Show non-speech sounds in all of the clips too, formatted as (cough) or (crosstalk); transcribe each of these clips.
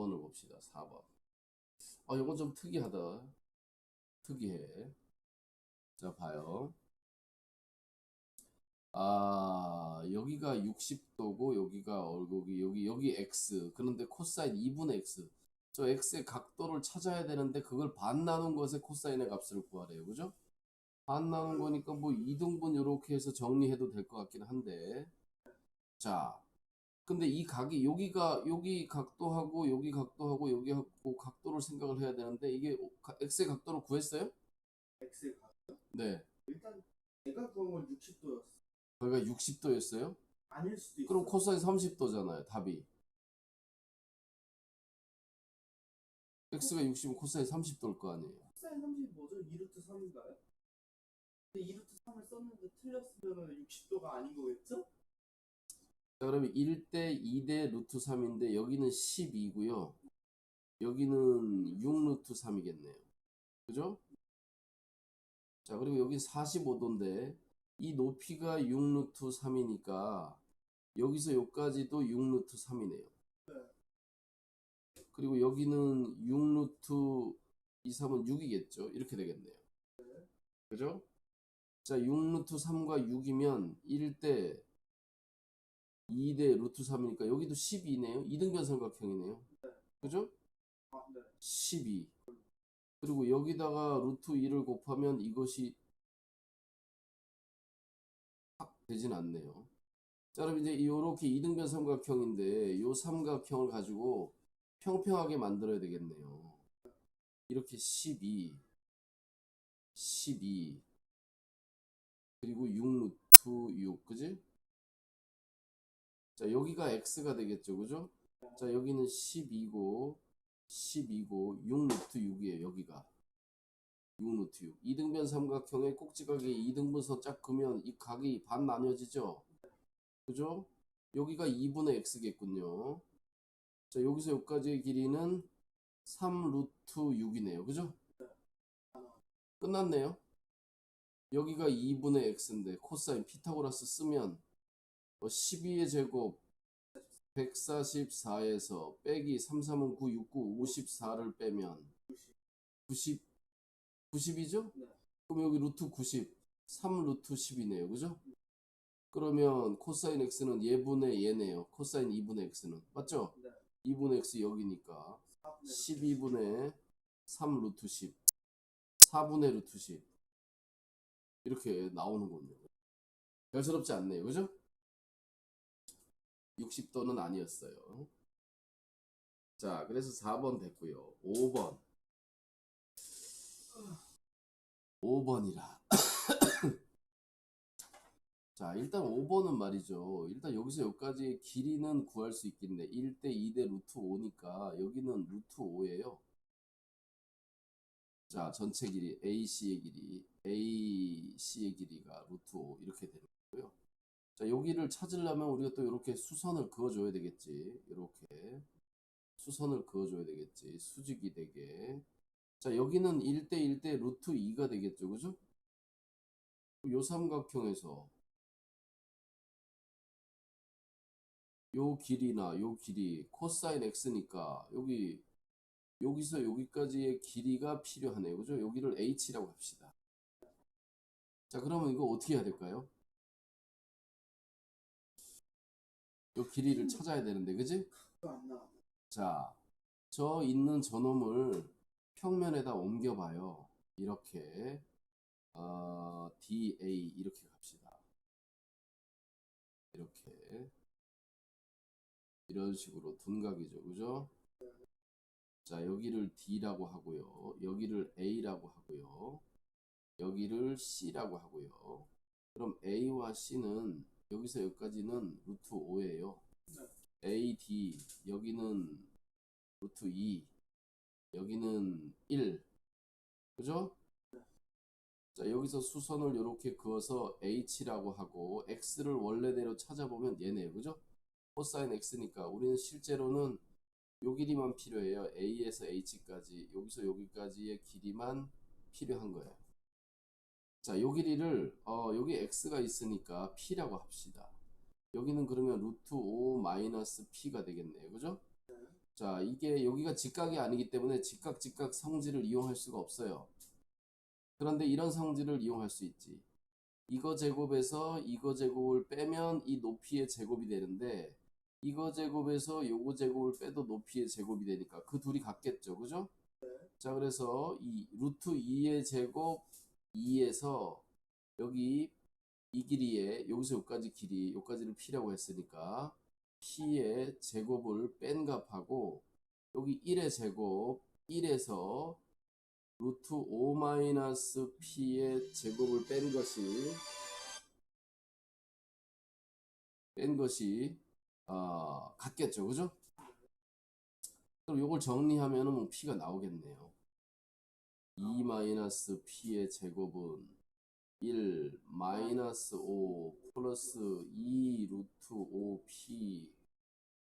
4번을 봅시다. 4번. 아, 이건 좀 특이하다. 특이해. 자, 봐요. 아, 여기가 60도고, 여기가, 어, 여기, 여기, 여기 x. 그런데 코사인 2분의 x. 저 x의 각도를 찾아야 되는데, 그걸 반 나눈 것의 코사인의 값을 구하래요. 그죠? 반 나눈 거니까 뭐 2등분 이렇게 해서 정리해도 될 것 같긴 한데. 자, 근데 이 각이 여기가 여기 각도하고 여기 각도하고 여기 하고 각도를 생각을 해야 되는데 이게 가- x의 각도를 구했어요? X의 각도? 네. 일단 내가 구한 건 60도였어. 거기가 60도였어요? 아닐 수도 있어. 그럼 코사인 30도잖아요, 답이. x가 60이면 코사인 30도일 거 아니에요. 코사인 30 뭐죠? 2루트 3인가요? 근데 2루트 3을 썼는데 틀렸으면 60도가 아닌 거겠죠? 자, 그러면 1대 2대 루트 3인데 여기는 12고요. 여기는 6 루트 3이겠네요. 그죠? 자, 그리고 여기 45도인데 이 높이가 6 루트 3이니까 여기서 여기까지도 6 루트 3이네요. 그리고 여기는 6 루트 2, 3은 6이겠죠? 이렇게 되겠네요. 그죠? 자, 6 루트 3과 6이면 1대 2대 루트 3이니까 여기도 12네요. 이등변 삼각형이네요. 그죠? 아, 네. 12. 그리고 여기다가 루트 2를 곱하면 이것이 확 되진 않네요. 자, 그럼 이제 이렇게 이등변 삼각형인데 요 삼각형을 가지고 평평하게 만들어야 되겠네요. 이렇게 12, 12, 그리고 6 루트 6, 그지? 자, 여기가 x가 되겠죠, 그죠? 자, 여기는 12고, 12고, 6 루트 6이에요, 여기가. 6 루트 6. 이등변 삼각형의 꼭지각에 이등분선 짝 그면 이 각이 반 나뉘어지죠? 그죠? 여기가 2분의 x겠군요. 자, 여기서 여기까지의 길이는 3 루트 6이네요. 그죠? 끝났네요. 여기가 2분의 x인데 코사인 피타고라스 쓰면 12의 제곱 144에서 빼기 3, 3은 9, 6, 9, 54를 빼면 90, 90이죠? 네. 그럼 여기 루트 90, 3 루트 10이네요. 그죠? 그러면 코사인 x는 예분의 얘네요. 코사인 2분의 x는. 맞죠? 네. 2분의 x 여기니까 4분의 12분의 3 루트 10, 4분의 루트 10 이렇게 나오는군요. 별스럽지 않네요. 그죠? 60도는 아니었어요. 자, 그래서 4번 됐고요. 5번. 5번이라. (coughs) 자, 일단 5번은 말이죠. 일단 여기서 여기까지 길이는 구할 수 있겠네. 1대 2대 루트 5니까 여기는 루트 5예요. 자, 전체 길이 AC의 길이 AC의 길이가 루트 5 이렇게 되는 거고요. 자, 여기를 찾으려면 우리가 또 이렇게 수선을 그어줘야 되겠지. 이렇게 수선을 그어줘야 되겠지. 수직이 되게. 자, 여기는 1대 1대 루트 2가 되겠죠. 그죠? 요 삼각형에서 요 길이나 요 길이 코사인 x니까 여기 여기서 여기까지의 길이가 필요하네요. 그죠? 여기를 h라고 합시다. 자, 그러면 이거 어떻게 해야 될까요? 요 길이를 찾아야 되는데, 그지? 자, 저 있는 저놈을 평면에다 옮겨봐요. 이렇게 어, DA 이렇게 갑시다. 이렇게 이런 식으로 둔각이죠, 그죠? 자, 여기를 D라고 하고요. 여기를 A라고 하고요. 여기를 C라고 하고요. 그럼 A와 C는 여기서 여기까지는 루트 5예요. AD 여기는 루트 2 여기는 1 그죠? 자 여기서 수선을 이렇게 그어서 H라고 하고 X를 원래대로 찾아보면 얘네요 그죠? 코사인 X니까 우리는 실제로는 요 길이만 필요해요 A에서 H까지 여기서 여기까지의 길이만 필요한 거예요 자 요 길이를 어 여기 X가 있으니까 P라고 합시다 여기는 그러면 루트 5 마이너스 P가 되겠네요 그죠? 자, 이게 여기가 직각이 아니기 때문에 직각, 직각 성질을 이용할 수가 없어요. 그런데 이런 성질을 이용할 수 있지. 이거 제곱에서 이거 제곱을 빼면 이 높이의 제곱이 되는데 이거 제곱에서 요거 제곱을 빼도 높이의 제곱이 되니까 그 둘이 같겠죠. 그죠? 자, 그래서 이 루트 2의 제곱 2에서 여기 이 길이에 여기서 여기까지 길이 여기까지를 p라고 했으니까 p의 제곱을 뺀 값하고 여기 1의 제곱 1에서 루트 5 마이너스 p의 제곱을 뺀 것이 뺀 것이 아, 같겠죠 그죠? 그럼 요걸 정리하면 은 뭐 p가 나오겠네요 2 마이너스 p의 제곱은 1 마이너스 5 플러스 2 루트 5p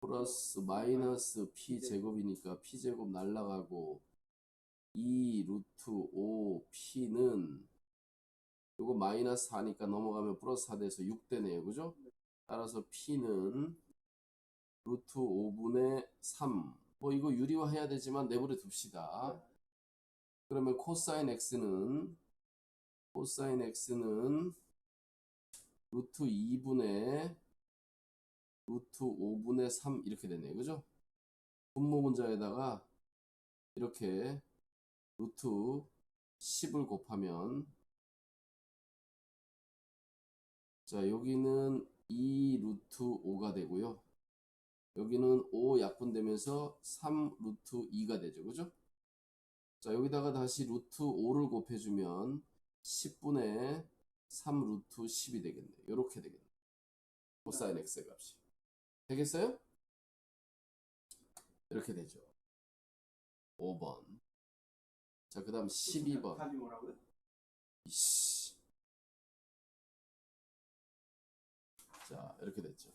플러스 마이너스 p 제곱이니까 p 제곱 날라가고 2 루트 5p는 요거 마이너스 4니까 넘어가면 플러스 4 돼서 6 되네요. 그죠? 따라서 p는 루트 5분의 3. 뭐 이거 유리화 해야 되지만 내버려 둡시다. 그러면 코사인 x는 코사인 x는 루트 2분의 루트 5분의 3 이렇게 되네요. 그죠? 분모 분자에다가 이렇게 루트 10을 곱하면 자 여기는 2 루트 5가 되고요. 여기는 5 약분되면서 3 루트 2가 되죠. 그죠? 자 여기다가 다시 루트 5를 곱해주면 10분의 3 루트 10이 되겠네요. 이렇게 되겠네요. 코사인 x의 값이. 되겠어요? 이렇게 되죠. 5번. 자, 그 다음 12번. 답이 뭐라고요? 이씨. 자, 이렇게 됐죠.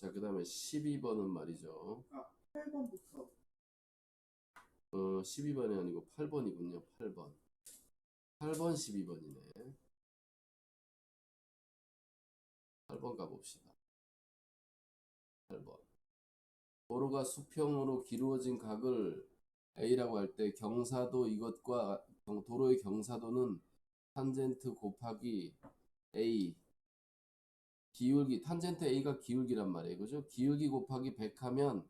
자, 그 다음에 12번은 말이죠. 8번부터 어, 12번이 아니고 8번이군요. 8번. 8번 12번이네. 8번 가봅시다. 8번. 도로가 수평으로 기울어진 각을 A라고 할 때 경사도 이것과 경- 도로의 경사도는 탄젠트 곱하기 A 기울기 탄젠트 A가 기울기란 말이에요. 그죠? 기울기 곱하기 100 하면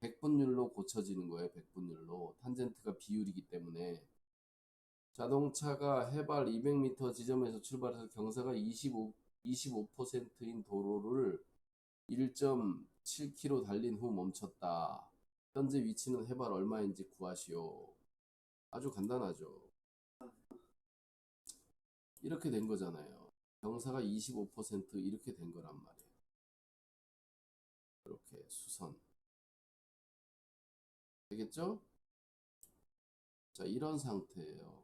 100분율로 고쳐지는 거예요. 100분율로. 탄젠트가 비율이기 때문에. 자동차가 해발 200m 지점에서 출발해서 경사가 25, 25%인 도로를 1.7km 달린 후 멈췄다. 현재 위치는 해발 얼마인지 구하시오. 아주 간단하죠. 이렇게 된 거잖아요. 경사가 25% 이렇게 된 거란 말이에요. 이렇게 수선. 되겠죠? 자, 이런 상태예요.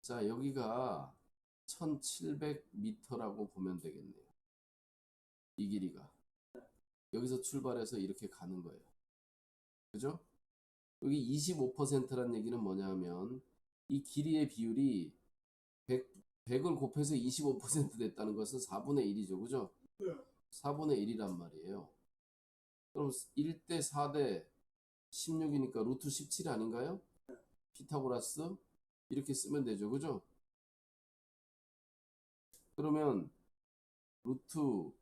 자, 여기가 1700m라고 보면 되겠네요. 이 길이가. 여기서 출발해서 이렇게 가는 거예요. 그죠? 여기 25%란 얘기는 뭐냐 하면 이 길이의 비율이 100, 100을 곱해서 25% 됐다는 것은 4분의 1이죠. 그죠? 네. 4분의 1이란 말이에요. 그럼 1대 4대 16이니까 루트 17 아닌가요? 피타고라스 이렇게 쓰면 되죠. 그죠? 그러면 루트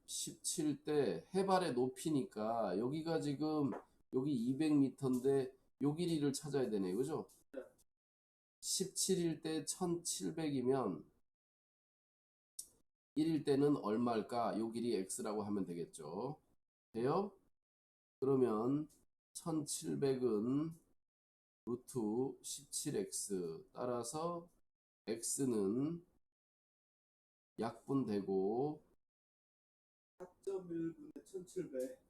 17대 해발의 높이니까 여기가 지금 여기 200m인데 요 길이를 찾아야 되네요. 그죠? 17일 때 1700이면 1일 때는 얼마일까? 요 길이 x라고 하면 되겠죠. 돼요? 그러면 1700은 루트 17x 따라서 x는 약분되고 4.1분의 1700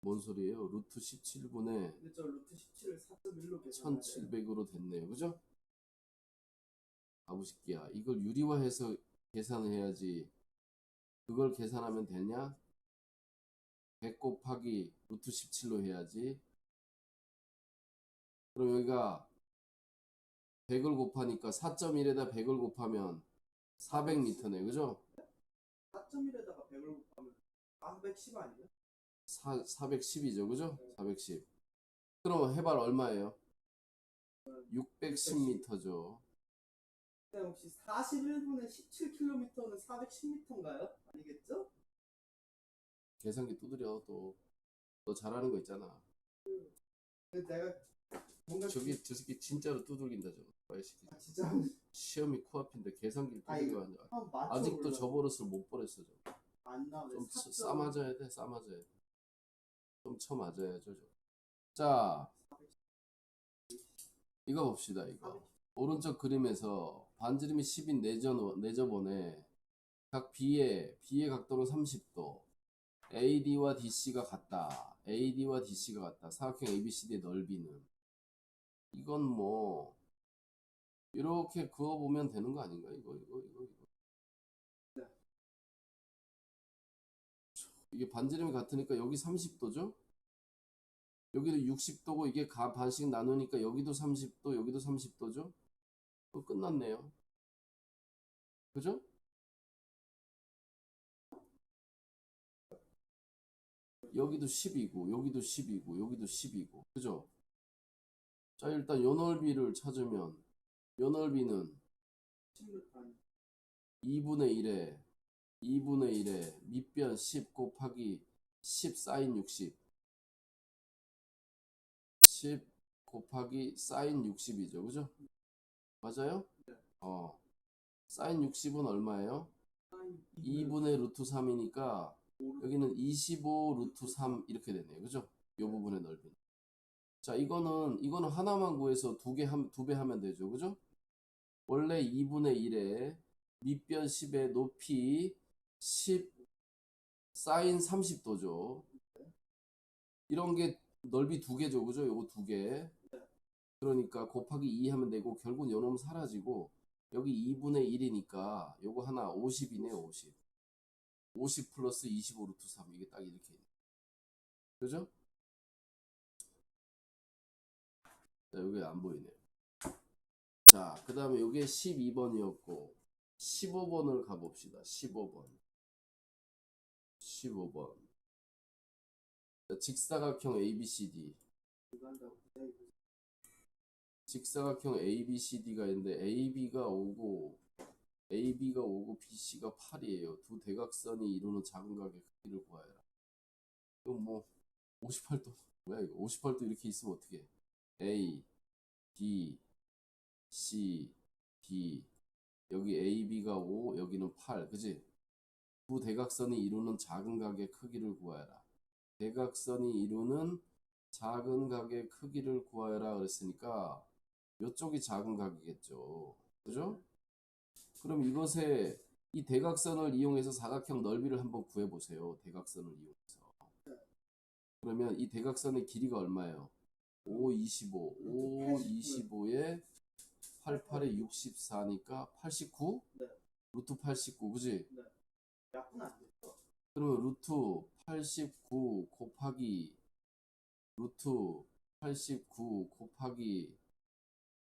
뭔 소리예요? 루트 17분의 근데 저 루트 17을 4.1로 계산해야 돼요 1700으로 됐네요. 그죠? 아부식기야. 이걸 유리화해서 계산을 해야지. 그걸 계산하면 되냐? 100 곱하기 루트 17로 해야지. 그럼 여기가 100을 곱하니까 4.1에다 100을 곱하면 400m네. 그죠? 4.1에다가 100을 곱하면 410 아니에요? 사, 410이죠. 그죠? 410. 그럼 해발 얼마예요? 610m죠. 근데 혹시 41분에 17km는 410m인가요? 계산기 두드려 또. 너 잘하는 거 있잖아. 근데 내가 뭔가 저기 저 새끼 진짜로 두들긴다 저거. 아, 진짜 시험이 코앞인데 계산기를 아, 두들겨 맞춰 아직도 저 버릇을 못 버렸어. 저거. 안 나오네. 좀 사점. 싸맞아야 돼, 싸맞아야 돼. 좀 쳐맞아야죠, 저. 자, 이거 봅시다, 이거. 오른쪽 그림에서 반지름이 10인 내저, 내저번에 각 B의, B의 각도는 30도, AD와 DC가 같다. AD와 DC가 같다. 사각형 ABCD의 넓이는. 이건 뭐, 이렇게 그어보면 되는 거 아닌가? 이거, 이거, 이거, 이거. 이게 반지름이 같으니까 여기 30도죠? 여기도 60도고 이게 가 반씩 나누니까 여기도 30도, 여기도 30도죠? 또 끝났네요. 그죠? 여기도 10이고, 여기도 10이고, 여기도 10이고, 그죠? 자, 일단 요 넓이를 찾으면, 요 넓이는 16 아니 2분의 1에 2분의 1에 밑변 10 곱하기 10 사인 60 10 곱하기 사인 60이죠 그죠? 맞아요? 네. 어 사인 60은 얼마예요? 2분의 2분의 루트 3이니까 여기는 25 루트 3 이렇게 되네요 그죠? 요 부분의 넓이 자 이거는 이거는 하나만 구해서 두 개 두 배 하면 되죠 그죠? 원래 2분의 1에 밑변 10의 높이 10 사인 30도죠. 이런 게 넓이 두 개죠. 그죠? 요거 두 개. 그러니까 곱하기 2 하면 되고 결국은 요놈 사라지고 여기 2분의 1이니까 요거 하나 50이네 50. 50 플러스 25 루트 3 이게 딱 이렇게. 그죠? 자, 여기 안 보이네요. 자, 그 다음에 이게 12번이었고, 15번을 가봅시다. 15번. 15번. 자, 직사각형 ABCD. 직사각형 ABCD가 있는데, AB가 5고, AB가 5고, BC가 8이에요. 두 대각선이 이루는 작은 각의 크기를 구하여라. 이건 뭐, 58도. 뭐야, 이거. 58도 이렇게 있으면 어떻게 A, B, C, D. 여기 AB가 5, 여기는 8. 그지? 두 대각선이 이루는 작은 각의 크기를 구하여라. 대각선이 이루는 작은 각의 크기를 구하여라 그랬으니까 이쪽이 작은 각이겠죠. 그죠? 그럼 이것에 이 대각선을 이용해서 사각형 넓이를 한번 구해 보세요. 대각선을 이용해서. 그러면 이 대각선의 길이가 얼마예요? 5, 25. 5, 25에 88에 64니까 89? 네. 루트 89, 그지? 약분 안 됐어. 그러면 루트 89 곱하기 루트 89 곱하기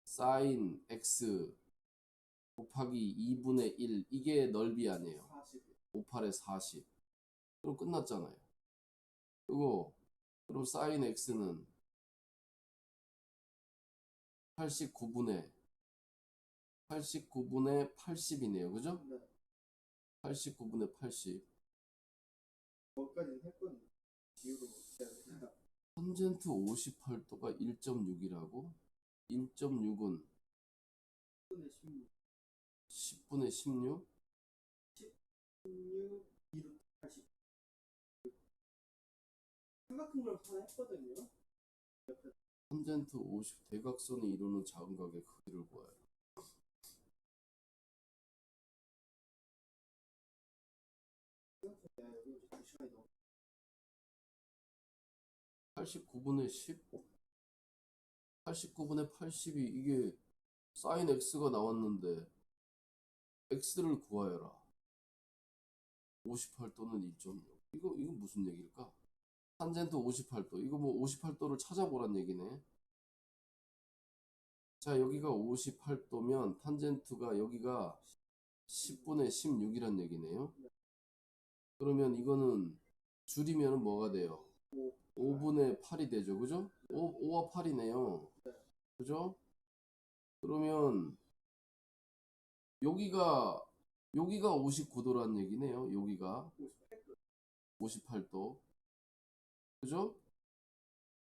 사인 x 곱하기 2분의 1 이게 넓이 아니에요. 40. 58에 40. 그럼 끝났잖아요. 그리고 그럼 사인 x는 89분의 89분의 80이네요. 그죠? 네. 89분의 80. 거기까지는 했거든요. 이유로 기다려. 탄젠트 58도가 1.6이라고? 1.6은 10분의 16. 10분의 16? 16, 2로 80. 삼각형 걸 하나 했거든요. 옆에 탄젠트 50 대각선이 이루는 작은 각의 크기를 구하여. 내가 여기 이제 두 시간이 넘어. 89분의 10? 89분의 80이 이게 사인 x가 나왔는데 x를 구하여라. 58도는 1.6. 이거 이거 무슨 얘기일까? 탄젠트 58도. 이거 뭐 58도를 찾아보란 얘기네. 자, 여기가 58도면 탄젠트가 여기가 10분의 16이란 얘기네요. 그러면 이거는 줄이면 뭐가 돼요? 5 5분의 8이 되죠. 그죠? 5, 5와 8이네요. 네. 그죠? 그러면 여기가 여기가 59도란 얘기네요. 여기가 58 58도. 그죠?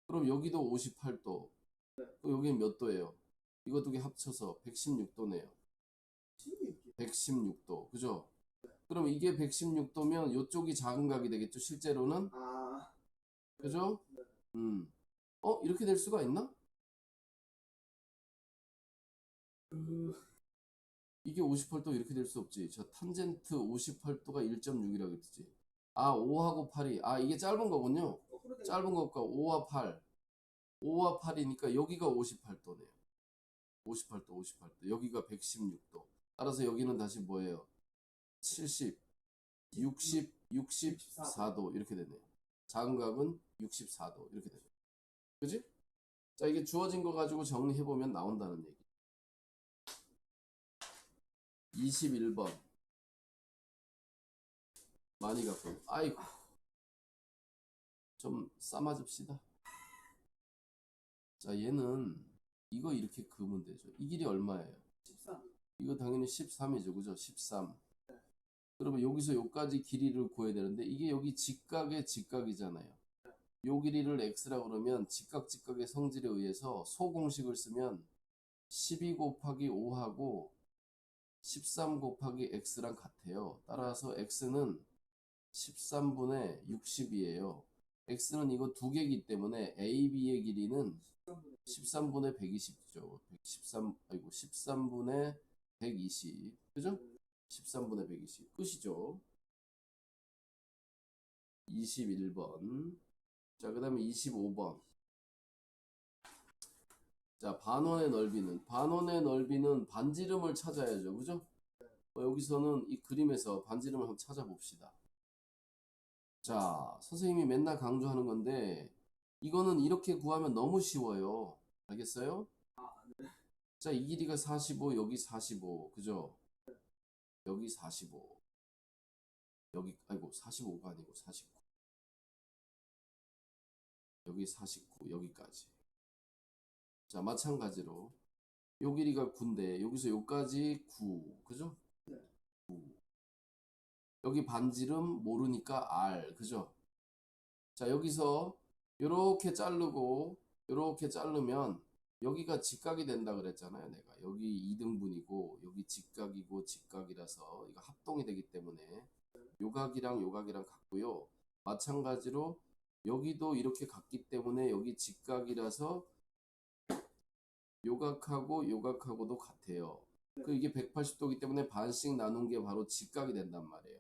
그럼 여기도 58도. 네. 그럼 여기는 몇 도예요? 이거 두 개 합쳐서 116도네요. 16이 116도. 그죠? 그럼 이게 116도면 이쪽이 작은 각이 되겠죠. 실제로는. 아 그죠? 네. 음. 어, 이렇게 될 수가 있나? 그 이게 58도 이렇게 될 수 없지. 저 탄젠트 58도가 1.6이라고 했지. 아, 5하고 8이. 아, 이게 짧은 거군요. 된 짧은 것과 5와 8. 5와 8이니까 여기가 58도네요. 58도, 58도. 여기가 116도. 따라서 여기는 다시 뭐예요? 70, 60, 64도. 이렇게 되네요. 작은 각은 64도. 이렇게 되네요. 그지? 자, 이게 주어진 거 가지고 정리해보면 나온다는 얘기. 21번. 많이 갖고. 아이고. 좀 싸맞읍시다. 자, 얘는 이거 이렇게 그으면 되죠. 이 길이 얼마예요? 13 이거 당연히 13이죠. 그죠? 13. 그러면 여기서 여기까지 길이를 구해야 되는데 이게 여기 직각의 직각이잖아요. 요 길이를 x라고 그러면 직각 직각의 성질에 의해서 소공식을 쓰면 12 곱하기 5하고 13 곱하기 x랑 같아요. 따라서 x는 13분의 60이에요. x는 이거 두 개이기 때문에 AB의 길이는 13분의 120죠. 13, 아이고, 13분의 120. 그죠? 13분의 120. 끝이죠. 21번. 자, 그 다음에 25번. 자, 반원의 넓이는, 반원의 넓이는 반지름을 찾아야죠. 그죠? 어, 여기서는 이 그림에서 반지름을 한번 찾아봅시다. 자, 선생님이 맨날 강조하는 건데, 이거는 이렇게 구하면 너무 쉬워요. 알겠어요? 자, 이 길이가 45, 여기 45, 그죠? 여기 45. 여기, 아이고, 45가 아니고 49. 여기 49, 여기까지. 자, 마찬가지로. 요 길이가 9인데, 여기서 요까지 9, 그죠? 네. 9. 여기 반지름 모르니까 R, 그죠? 자, 여기서 요렇게 자르고, 요렇게 자르면, 여기가 직각이 된다 그랬잖아요, 내가. 여기 2등분이고, 여기 직각이고, 직각이라서, 이거 합동이 되기 때문에, 요각이랑 요각이랑 같고요. 마찬가지로, 여기도 이렇게 같기 때문에, 여기 직각이라서, 요각하고 요각하고도 같아요. 그 이게 180도이기 때문에 반씩 나눈 게 바로 직각이 된단 말이에요.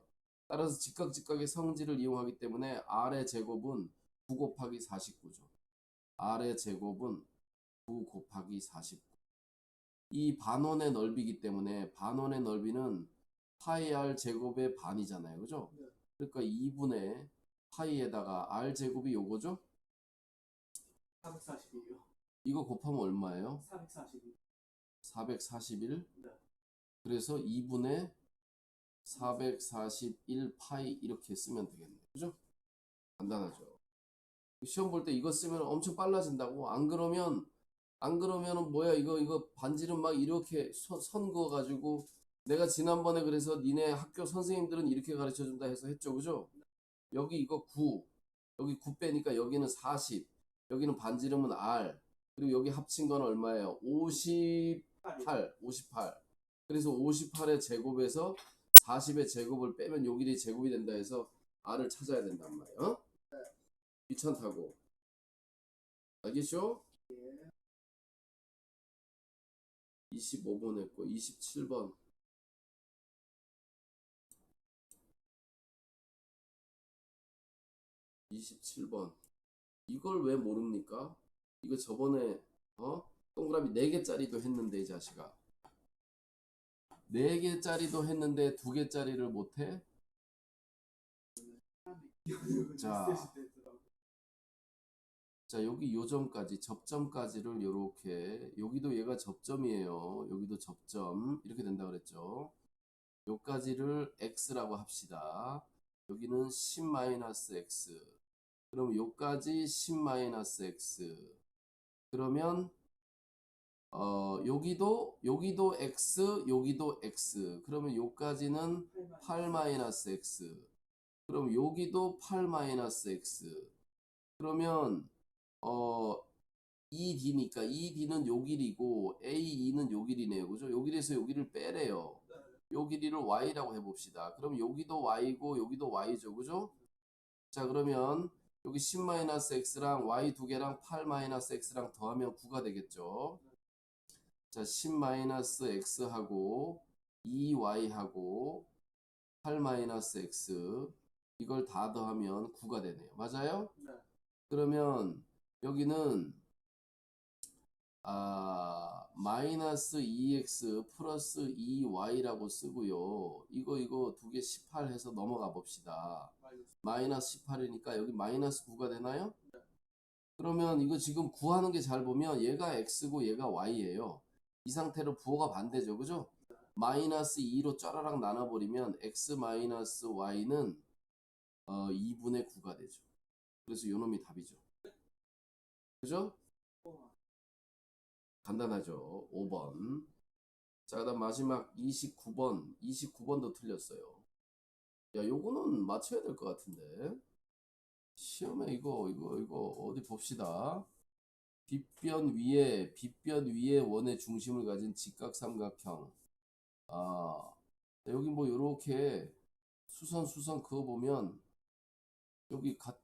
따라서 직각 직각의 성질을 이용하기 때문에 R의 제곱은 9 곱하기 49죠. R의 제곱은 9 곱하기 49. 이 반원의 넓이기 때문에 반원의 넓이는 파이 R 제곱의 반이잖아요. 그죠? 네. 그러니까 2분의 파이에다가 R 제곱이 요거죠? 440이요 이거 곱하면 얼마예요? 440 441. 네. 그래서 2분의 441 파이 이렇게 쓰면 되겠네요. 그죠? 간단하죠. 시험 볼 때 이거 쓰면 엄청 빨라진다고. 안 그러면 안 그러면은 뭐야 이거 이거 반지름 막 이렇게 선, 선 그어 가지고 내가 지난번에 그래서 니네 학교 선생님들은 이렇게 가르쳐 준다 해서 했죠. 그죠? 여기 이거 9. 여기 9 빼니까 여기는 40. 여기는 반지름은 R. 그리고 여기 합친 건 얼마예요? 50 8, 58. 그래서 58의 제곱에서 40의 제곱을 빼면 요 길이 제곱이 된다 해서 r을 찾아야 된단 말이에요. 어? 귀찮다고. 알겠죠? 25번 했고 27번. (27번) 이걸 왜 모릅니까? 이거 저번에 어? 동그라미 4개짜리도 했는데 이 자식아 4개짜리도 했는데 2개짜리를 못해? 자. 자 여기 요점까지 접점까지를 요렇게 여기도 얘가 접점이에요 여기도 접점 이렇게 된다 그랬죠 요까지를 x라고 합시다 여기는 10-x 그럼 요까지 10-x. 그러면 어 여기도 여기도 x, 여기도 x. 그러면 요까지는 8-x. 그럼 여기도 8-x. 그러면 어 2d니까 2d는 요 길이고 A2는 요 길이네요. 그죠? 요 길에서 요 길을 빼래요. 요 길이를 y라고 해봅시다. 그럼 여기도 y고 여기도 y죠. 그죠? 자 그러면 여기 10-x랑 y 두 개랑 8-x랑 더하면 9가 되겠죠. 자 10-x하고 2y하고 8-x 이걸 다 더하면 9가 되네요. 맞아요? 네. 그러면 여기는 아 마이너스 2x 플러스 2y라고 쓰고요. 이거 이거 두 개 18 해서 넘어가 봅시다. 마이너스 18이니까 여기 마이너스 9가 되나요? 그러면 이거 지금 구하는 게 잘 보면 얘가 x고 얘가 y예요. 이 상태로 부호가 반대죠. 그죠? 마이너스 2로 쩌라락 나눠버리면 x 마이너스 y는 어, 2분의 9가 되죠. 그래서 요 놈이 답이죠. 그죠? 간단하죠. 5번. 자, 그 다음 마지막 29번. 29번도 틀렸어요. 야, 요거는 맞춰야 될 것 같은데. 시험에 이거 이거 이거 어디 봅시다. 빗변 위에 빗변 위에 원의 중심을 가진 직각삼각형. 아, 여기 뭐 요렇게 수선 수선 그거 보면 여기 같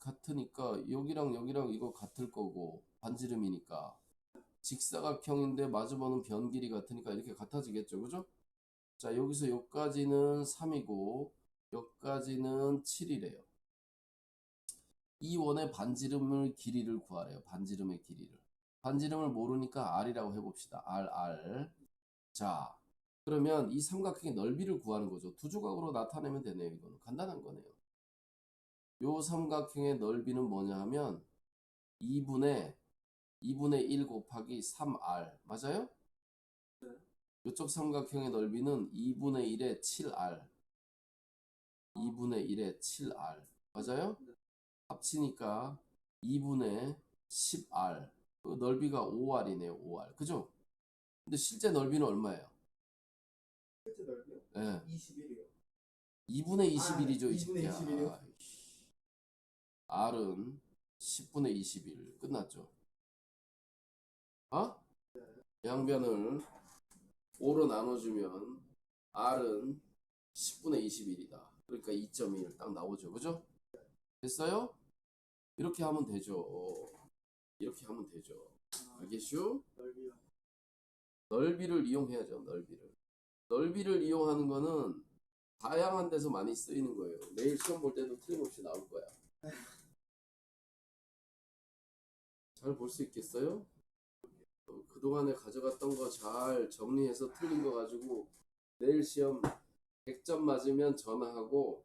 같으니까 여기랑 여기랑 이거 같을 거고 반지름이니까 직사각형인데 마주보는 변 길이 같으니까 이렇게 같아지겠죠, 그죠? 자, 여기서 여기까지는 3이고 여기까지는 7이래요. 이 원의 반지름을 길이를 구하래요. 반지름의 길이를. 반지름을 모르니까 r이라고 해봅시다. r, r. 자, 그러면 이 삼각형의 넓이를 구하는 거죠. 두 조각으로 나타내면 되네요. 이거는 간단한 거네요. 요 삼각형의 넓이는 뭐냐 하면 2분의 2분의 1 곱하기 3r 맞아요? 네. 이쪽 삼각형의 넓이는 2분의 1의 7r 2분의 1의 7r 맞아요? 네. 합치니까 2분의 10r 그 넓이가 5r이네요 5r 그죠? 근데 실제 넓이는 얼마예요? 실제 넓이요? 예. 21이요. 2분의 21이죠, 이 2분의 새끼야. 21 이요? 아이씨. R은 10분의 21 끝났죠. 어? 양변을 5로 나눠주면 R은 10분의 21이다. 그러니까 2.1 딱 나오죠. 그죠? 됐어요? 이렇게 하면 되죠. 이렇게 하면 되죠. 알겠슈? 넓이를 이용해야죠. 넓이를. 넓이를 이용하는 거는 다양한 데서 많이 쓰이는 거예요. 내일 시험 볼 때도 틀림없이 나올 거야. 잘 볼 수 있겠어요? 어, 그동안에 가져갔던 거 잘 정리해서 틀린 거 가지고 내일 시험 100점 맞으면 전화하고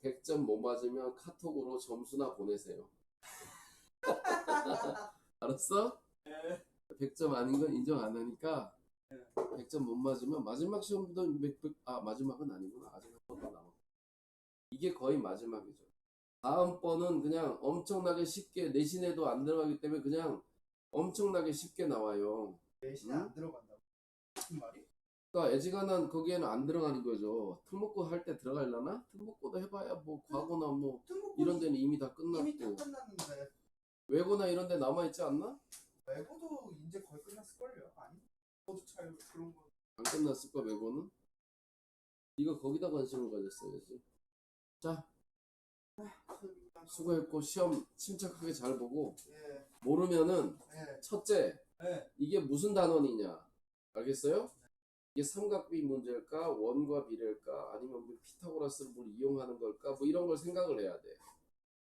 100점 못 맞으면 카톡으로 점수나 보내세요. (laughs) 알았어? 네. 100점 아닌 건 인정 안 하니까 네. 100점 못 맞으면 마지막 시험도 몇, 백- 아 마지막은 아니구나 아직 한 번 더 남아 이게 거의 마지막이죠 다음번은 그냥 엄청나게 쉽게 내신에도 안 들어가기 때문에 그냥 엄청나게 쉽게 나와요 내신에 응? 안 들어간다고. 무슨 말이? 그러니까 애지간한 거기에는 안 들어가는 거죠 특목고 할 때 들어가려나? 특목고도 해봐야 뭐 과거나 뭐 특목고 이런 데는 이미 다 이미 다 끝났고 끝났는데 외고나 이런 데 남아 있지 않나? 외고도 이제 거의 끝났을걸요? 아니? 저도 잘 그런 거. 안 끝났을 까 외고는? 이거 거기다 관심을 가졌어야지 자 수고했고 시험 침착하게 잘 보고 예, 모르면은 예, 첫째 예. 이게 무슨 단원이냐 알겠어요? 이게 삼각비 문제일까 원과 비례일까 아니면 뭐 피타고라스를 뭘 이용하는 걸까 뭐 이런 걸 생각을 해야 돼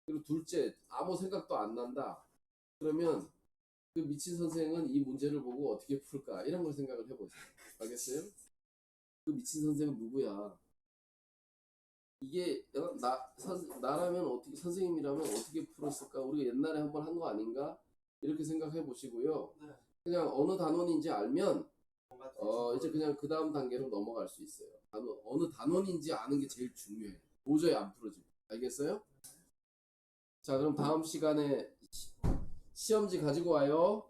그리고 둘째 아무 생각도 안 난다 그러면 그 미친 선생은 이 문제를 보고 어떻게 풀까 이런 걸 생각을 해보세요 알겠어요? 그 미친 선생은 누구야 이게 어? 나 선, 나라면 어떻게 선생님이라면 어떻게 풀었을까? 우리가 옛날에 한번 한 거 아닌가? 이렇게 생각해 보시고요. 네. 그냥 어느 단원인지 알면 어 이제 그냥 그 다음 단계로 넘어갈 수 있어요. 단원, 어느 단원인지 아는 게 제일 중요해. 도저히 안 풀어집니다. 알겠어요? 자, 그럼 다음 시간에 시- 시험지 가지고 와요.